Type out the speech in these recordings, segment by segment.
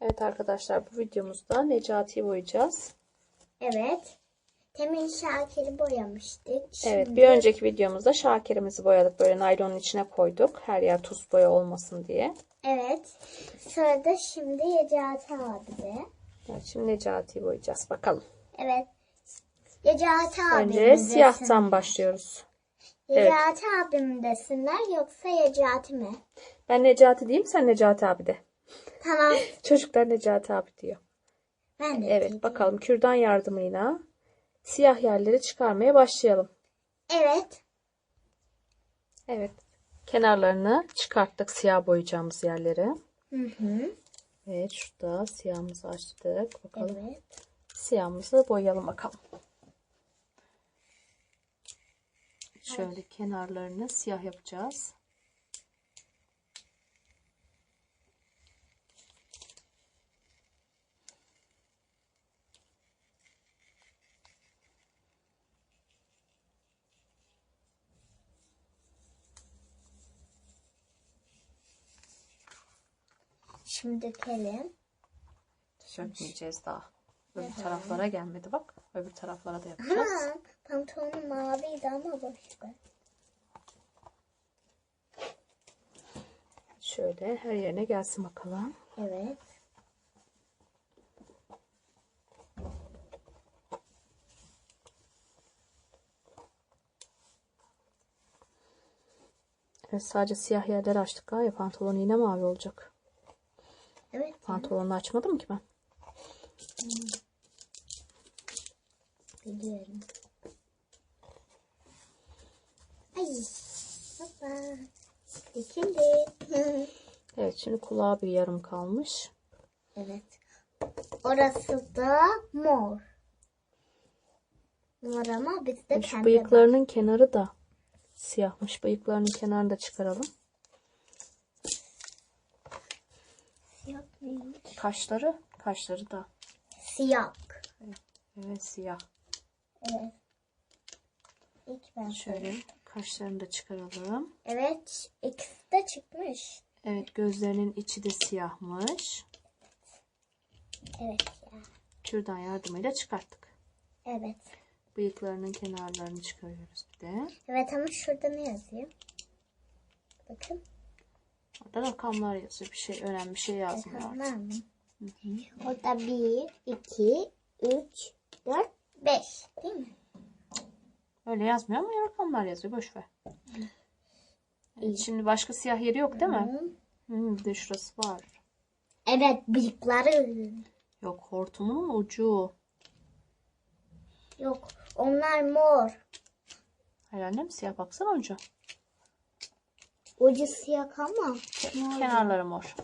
Evet arkadaşlar bu videomuzda Necati'yi boyayacağız. Evet. Temin Şakir'i boyamıştık. Evet Şimdi- bir önceki videomuzda Şakir'imizi boyadık. Böyle naylonun içine koyduk. Her yer tuz boya olmasın diye. Evet. Sonra da şimdi Yecati abi de. Evet, şimdi Necati'yi boyayacağız. Bakalım. Evet. Yecati abi Önce siyahtan başlıyoruz. Yecati abi mi desinler yoksa Yecati mi? Ben Necati diyeyim sen Necati abi de. Tamam. Çocuklar Necati abi diyor. Ben de Evet diyeceğim. bakalım kürdan yardımıyla siyah yerleri çıkarmaya başlayalım. Evet. Evet. Kenarlarını çıkarttık siyah boyayacağımız yerleri. Hı hı. Evet şurada siyahımızı açtık. Bakalım Evet. siyahımızı boyayalım bakalım. Şöyle kenarlarını siyah yapacağız. Şimdi dökelim. Sökmeyeceğiz daha. Öbür taraflara gelmedi bak. Öbür taraflara da yapacağız. Ha, pantolonum maviydi ama ver. Şöyle her yerine gelsin bakalım. Evet. Evet sadece siyah yerleri açtık galiba. Pantolon yine mavi olacak. Evet. Pantolonunu açmadım ki ben. Biliyorum. Ay. Hoppa. Dikildi. Evet şimdi kulağı bir yarım kalmış. evet. Orası da mor. Mor ama bizde Şu pembe var. bıyıklarının kenarı da siyahmış. Bıyıklarının kenarını da çıkaralım. Siyah neymiş? Kaşları, kaşları da Siyah. evet siyah. Evet. İlk ben Şöyle kaşlarını da çıkaralım. Evet. ikisi de çıkmış. Evet gözlerinin içi de siyahmış. Evet ya. Kürdan yardımıyla çıkarttık. Evet. Bıyıklarının kenarlarını çıkarıyoruz bir de. Evet ama şurada ne yazıyor? Bakın. Orada rakamlar yazıyor. Bir şey önemli bir şey yazmıyor. Rakamlar mı? Orada 1, 2, 3, 4, 5. Değil mi? Öyle yazmıyor ama rakamlar yazıyor. Boş ver. Evet, şimdi başka siyah yeri yok değil mi? Hı, bir de şurası var. Evet bıyıkları. Yok hortumunun ucu. Yok onlar mor. Hayır annem siyah baksana ucu. Ucu siyah ama. Kenarları mor.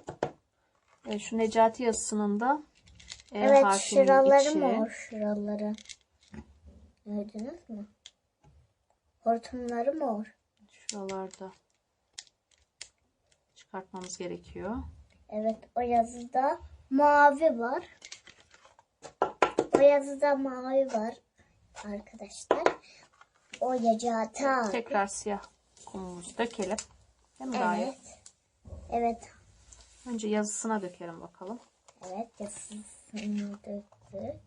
Evet, şu Necati yazısının da E Evet harfinin şuraları içi. mor şuraları. Gördünüz mü? Hortumları mor. Şuralarda çıkartmamız gerekiyor. Evet o yazıda mavi var. O yazıda mavi var arkadaşlar. O yacata. Tekrar siyah kumumuzu dökelim. Değil mi Gaye? Evet. Evet. Önce yazısına dökelim bakalım. Evet yazısını döktük.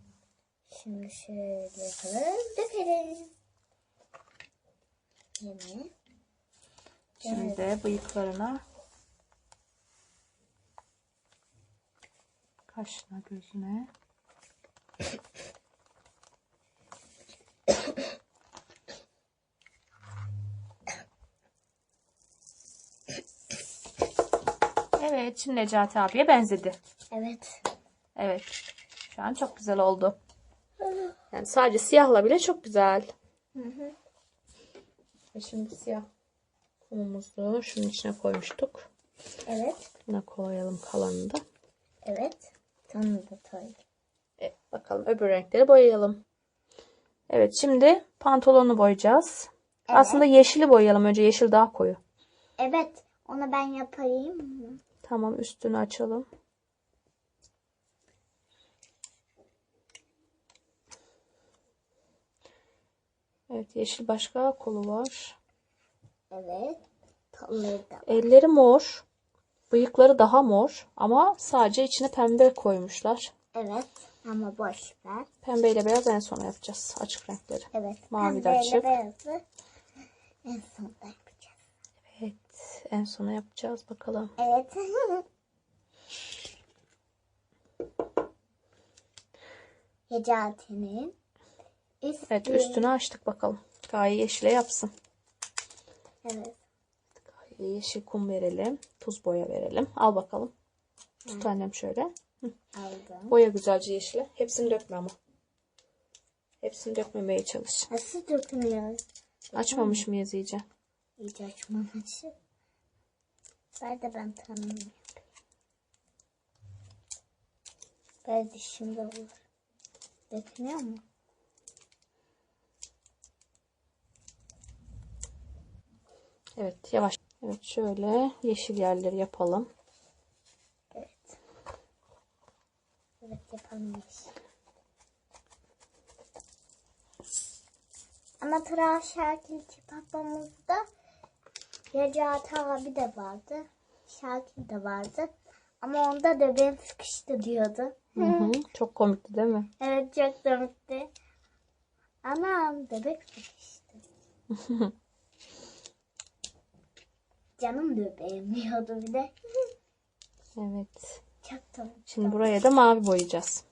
Şimdi şöyle yapalım. Dökelim. Yine. Şimdi de bıyıklarına kaşına gözüne Evet, şimdi Necati abiye benzedi. Evet. Evet. Şu an çok güzel oldu. Yani sadece siyahla bile çok güzel. Ve şimdi siyah kumumuzu şunun içine koymuştuk. Evet. Buna koyalım kalanını da. Evet. Tanrı da toy. Evet, bakalım öbür renkleri boyayalım. Evet şimdi pantolonu boyayacağız. Aslında yeşili boyayalım. Önce yeşil daha koyu. Evet. Onu ben yapayım mı? Tamam üstünü açalım. Evet yeşil başka kolu var. Evet. Da. Elleri mor. Bıyıkları daha mor ama sadece içine pembe koymuşlar. Evet ama boş ver. Pembe ile beyaz en sona yapacağız. Açık renkleri. Evet. Mavi de açık. beyazı en yapacağız. Evet. En sona yapacağız bakalım. Evet. Necati'nin üstü. Evet üstünü açtık bakalım. Gaye yeşile yapsın. Evet. Gaye yeşil kum verelim. Tuz boya verelim. Al bakalım. Tut annem şöyle. Aldım. Boya güzelce yeşile. Hepsini dökme ama. Hepsini dökmemeye çalış. Nasıl dokunuyor? Açmamış mıyız iyice? İyice açmam açı. Ben de ben tanımıyorum. De şimdi olur. Dokunuyor mu? Evet yavaş. Evet şöyle yeşil yerleri yapalım. Evet. Evet yapalım yeşil. Ama Tıraş Şakir kitaplarımızda Necati abi de vardı. Şakir de vardı. Ama onda da ben sıkıştı diyordu. Hı hı. Çok komikti değil mi? Evet çok komikti. Anam bebek sıkıştı. Canım bebeğim diyordu bir de. Evet. Çok komik. Şimdi buraya da mavi boyayacağız.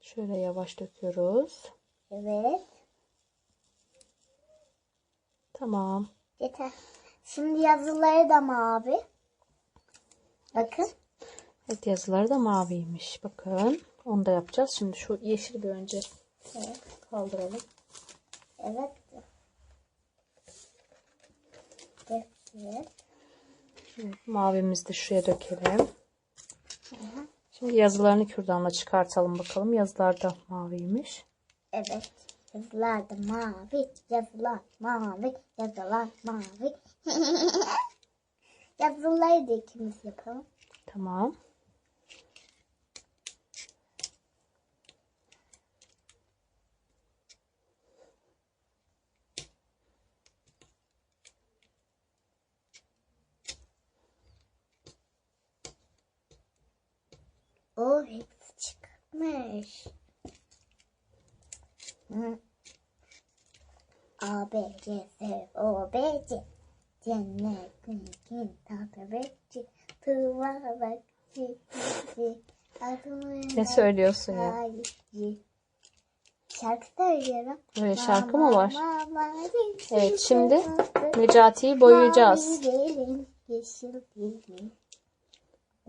Şöyle yavaş döküyoruz. Evet. Tamam. Yeter. Şimdi yazıları da mavi. Bakın. Evet yazıları da maviymiş. Bakın. Onu da yapacağız. Şimdi şu yeşili bir önce Evet. kaldıralım. Evet. Evet. Evet, mavimizi de şuraya dökelim. Şimdi yazılarını kürdanla çıkartalım bakalım. Yazılar da maviymiş. Evet. Yazılar da mavi. Yazılar mavi. Yazılar mavi. Yazıları da ikimiz yapalım. Tamam. O hepsi çıkmış. A, B, C, S, O, B, C. Cennetin tadı bekçi. Tuva bekçi. Ne söylüyorsun ya? Şarkı söylüyorum. Böyle şarkı mı var? Evet şimdi Necati'yi boyayacağız.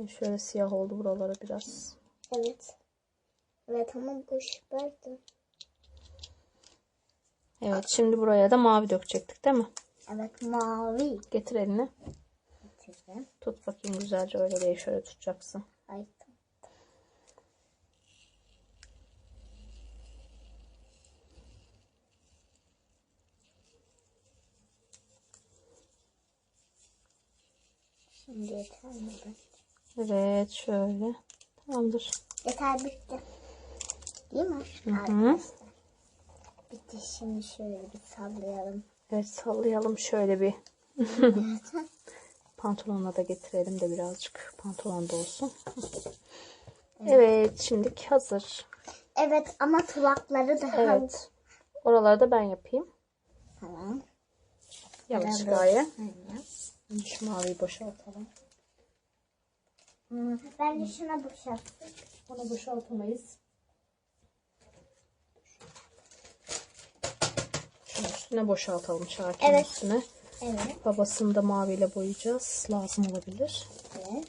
Şöyle siyah oldu buralara biraz. Evet. Evet ama boş verdim. Evet şimdi buraya da mavi dökecektik değil mi? Evet mavi. Getir elini. Getirdim. Tut bakayım güzelce öyle değil şöyle tutacaksın. Ay Şimdi yeter mi? Evet şöyle. Tamamdır. Yeter bitti. Değil mi? hı. Arkadaşlar. Bitti şimdi şöyle bir sallayalım. Evet sallayalım şöyle bir. Pantolonla da getirelim de birazcık pantolon da olsun. Evet şimdilik hazır. Evet ama kulakları da Evet. Oraları da ben yapayım. Tamam. Yavaş gaye. Aynen. Şu maviyi boşaltalım. Ben de şuna boşalttım. Onu boşaltamayız. Şunun üstüne boşaltalım şarkının Evet. üstüne. Evet. Babasını da maviyle boyayacağız. Lazım olabilir. Evet.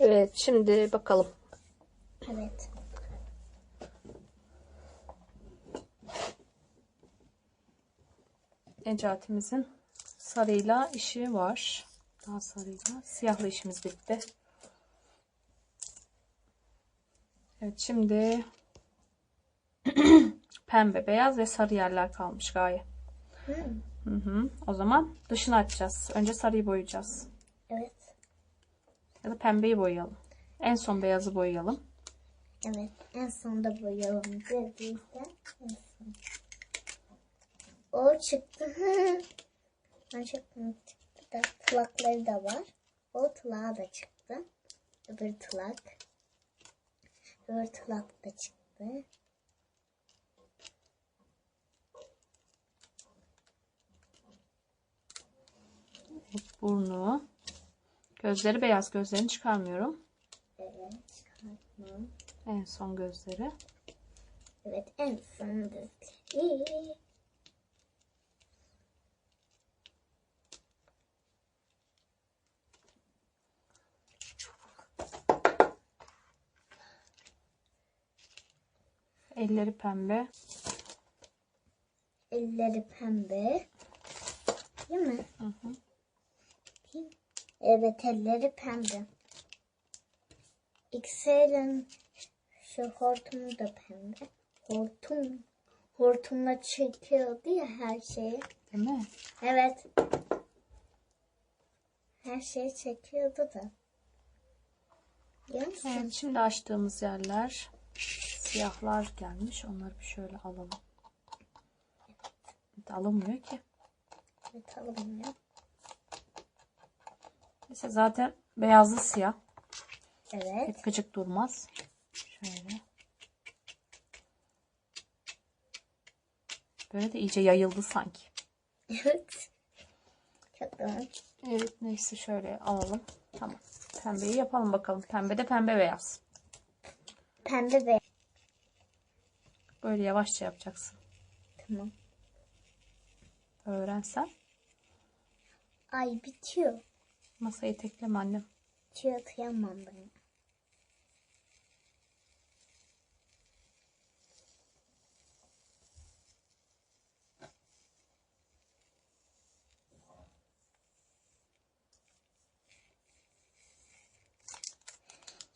Evet şimdi bakalım. Evet. Necatimizin sarıyla işi var. Daha sarıyla. Siyahla işimiz bitti. Evet şimdi pembe, beyaz ve sarı yerler kalmış gayet. Hmm. Hı hı. O zaman dışını açacağız. Önce sarıyı boyayacağız. Evet. Ya da pembeyi boyayalım. En son beyazı boyayalım. Evet. En sonunda boyayalım dediyse en son. O çıktı. ben çok komik çıktı da. Da var. O tulağı da çıktı. Öbür tulak. Öbür tulak da çıktı. Burnu. Gözleri beyaz. Gözlerini çıkarmıyorum. Evet. En son gözleri. Evet en son gözleri. Elleri pembe. Elleri pembe. Değil mi? Hı hı. Evet elleri pembe. X'lerin şu hortumu da pembe. Hortum. Hortumla çekiyordu ya her şeyi. Değil mi? Evet. Her şeyi çekiyordu da. Musun? Evet, şimdi açtığımız yerler siyahlar gelmiş. Onları bir şöyle alalım. Evet, alınmıyor ki. Evet alınmıyor. Neyse zaten beyazlı siyah. Evet. Pek gıcık durmaz. Şöyle. Böyle de iyice yayıldı sanki. Evet. Çok doğru. Evet neyse şöyle alalım. Tamam. Pembeyi yapalım bakalım. Pembe de pembe beyaz. Pembe ve Böyle yavaşça yapacaksın. tamam. Öğrensen. Ay bitiyor. Masayı tekleme annem. Bitiyor kıyamam ben.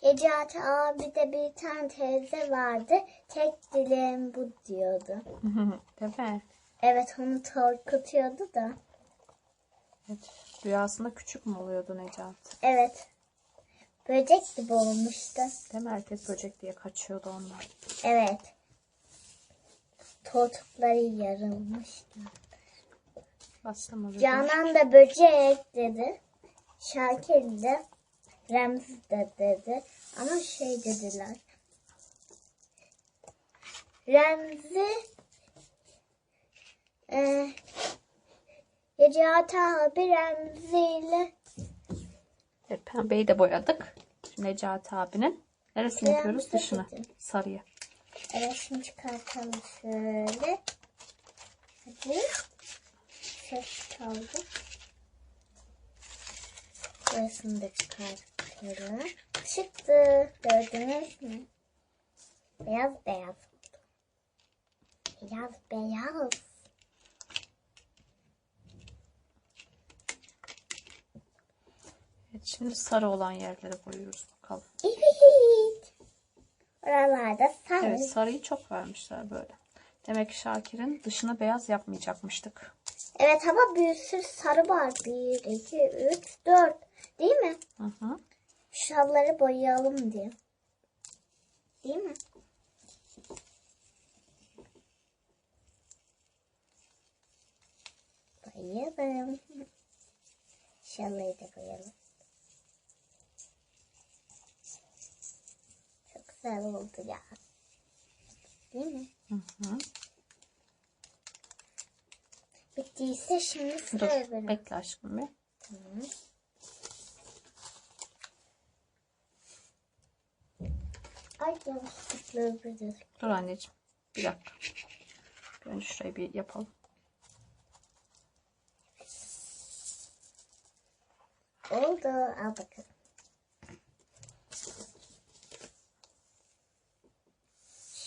Necati abi de bir tane teyze vardı. Tek dileğim bu diyordu. Değil mi? Evet onu korkutuyordu da. Evet. Rüyasında küçük mü oluyordu Necati? Evet. Böcek gibi olmuştu. Değil mi? Herkes böcek diye kaçıyordu onlar. Evet. Tortukları yarılmıştı. Oraya. Canan da böcek dedi. Şakir de Remzi de dedi. Ama şey dediler. Remzi e, Necati abi Remzi ile Evet, pembeyi de boyadık. Şimdi Necati abinin neresini Siyah yapıyoruz? Dışını. Sarıya. Evet şimdi çıkartalım şöyle. Hadi. Ses kaldı. Burasını da çıkartalım. Çıktı. Gördünüz mü? Beyaz beyaz. Beyaz beyaz. Evet, şimdi sarı olan yerlere boyuyoruz bakalım. Evet. Oralarda sarı. Evet sarıyı çok vermişler böyle. Demek ki Şakir'in dışına beyaz yapmayacakmıştık. Evet ama bir sürü sarı var. Bir, iki, üç, dört. Değil mi? Hı hı. Şalları boyayalım diye. Değil mi? Boyayalım. Şalları da boyayalım. Güzel oldu ya. Değil mi? Hı hı. Bittiyse şimdi Dur sıraya verelim. bekle aşkım bir. Tamam. Ay yanlışlıkla öbürü. Dur anneciğim. Bir dakika. Önce şurayı bir yapalım. Oldu. Al bakalım.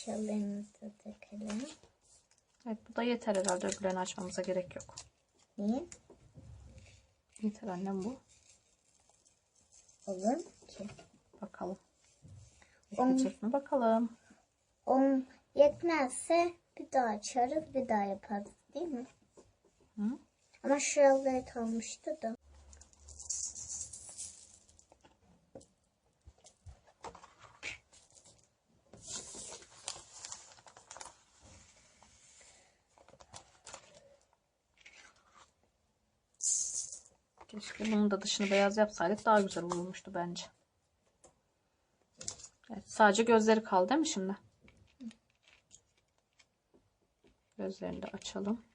Şallarımızı da takalım. Evet bu da yeter herhalde. Öbürlerini açmamıza gerek yok. Niye? Yeter annem bu. Olur ki. Bakalım. Yetecek mi bakalım. On yetmezse bir daha açarız, bir daha yaparız değil mi? Hı? Ama şuraları kalmıştı da. Keşke bunun da dışını beyaz yapsaydık daha güzel olurmuştu bence. Evet, sadece gözleri kaldı değil mi şimdi? Gözlerini de açalım.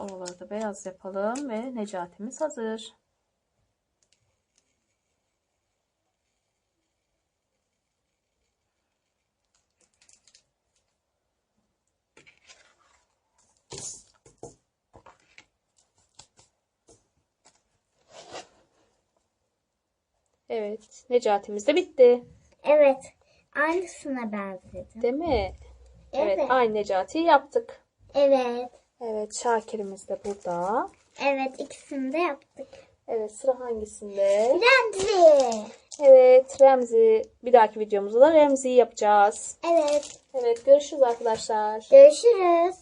Evet, oraları da beyaz yapalım ve Necati'miz hazır. Evet, Necati'miz de bitti. Evet. Aynısına benzedi. Değil mi? Evet, Evet. aynı Necati'yi yaptık. Evet. Evet, Şakir'imiz de burada. Evet ikisini de yaptık. Evet, sıra hangisinde? Remzi. Evet, Remzi. Bir dahaki videomuzda da Remzi'yi yapacağız. Evet. Evet, görüşürüz arkadaşlar. Görüşürüz.